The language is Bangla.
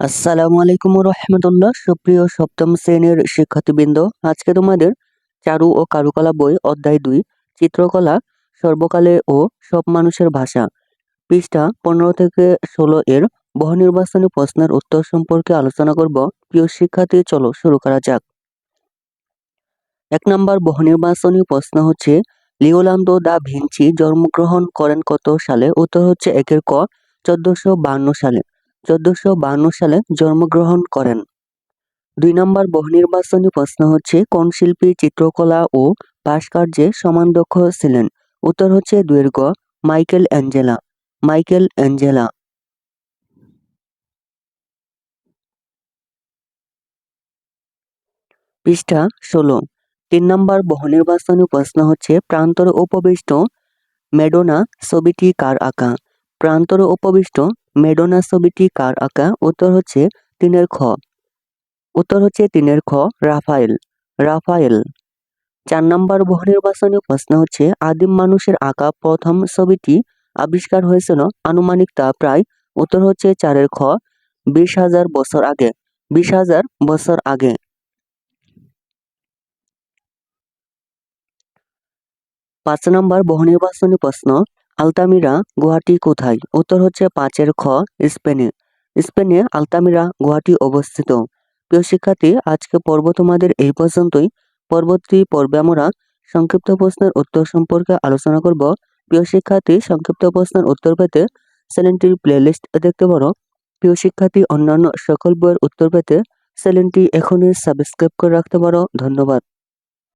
আসসালামু আলাইকুম রহমতুল্লাহ। সুপ্রিয় সপ্তম শ্রেণির শিক্ষার্থীবৃন্দ, আজকে তোমাদের চারু ও কারুকলা বই অধ্যায় দুই, চিত্রকলা, সর্বকালে ও সব মানুষের ভাষা। পৃষ্ঠা পনেরো থেকে ষোলো এর বহু নির্বাচনী প্রশ্নের উত্তর সম্পর্কে আলোচনা করব। প্রিয় শিক্ষার্থী, চলো শুরু করা যাক। এক নম্বর বহু নির্বাচনী প্রশ্ন হচ্ছে লিওলান্দো দা ভিঞ্চি জন্মগ্রহণ করেন কত সালে? উত্তর হচ্ছে একের ক, চোদ্দশো বান্ন সালে। চোদ্দশো বান্ন সালে জন্মগ্রহণ করেন। দুই নম্বর বহুনির্বাচনী প্রশ্ন হচ্ছে, কোন শিল্পী চিত্রকলা ও ভাস্কর্যে সমান দক্ষ ছিলেন? উত্তর হচ্ছে দুয়ের মাইকেল অ্যাঞ্জেলা। Michael Angela. পৃষ্ঠা ষোলো। তিন নম্বর বহুনির্বাচনী প্রশ্ন হচ্ছে, প্রান্তরে উপবিষ্ট মেডোনা ছবিটি কার আঁকা? প্রান্তরে উপবিষ্ট মেডোনা ছবিটি কার আঁকা? উত্তর হচ্ছে তিনের খ। উত্তর হচ্ছে তিনের খ, রাফায়েল। রাফায়েল। চার নম্বর বহুনির্বাচনী প্রশ্ন হচ্ছে, আদিম মানুষের আঁকা প্রথম ছবিটি আবিষ্কার হয়েছিল আনুমানিক তা প্রায় উত্তর হচ্ছে চারের খ, বিশ হাজার বছর আগে। বিশ হাজার বছর আগে। পাঁচ নম্বর বহুনির্বাচনী প্রশ্ন আলতামিরা গুয়াহাটি কোথায়? উত্তর হচ্ছে পাঁচের খ, স্পেনে। স্পেনে আলতামিরা গুয়াহাটি অবস্থিত। প্রিয় শিক্ষার্থী আজকে পর্ব তোমাদের এই পর্যন্তই। পরবর্তী পর্বে আমরা সংক্ষিপ্ত প্রশ্নের উত্তর সম্পর্কে আলোচনা করব। প্রিয় শিক্ষার্থী, সংক্ষিপ্ত প্রশ্নের উত্তর পেতে চ্যানেলটির প্লেলিস্ট দেখতে পারো। প্রিয় শিক্ষার্থী, অন্যান্য সকল বইয়ের উত্তর পেতে চ্যানেলটি এখনই সাবস্ক্রাইব করে রাখতে পারো। ধন্যবাদ।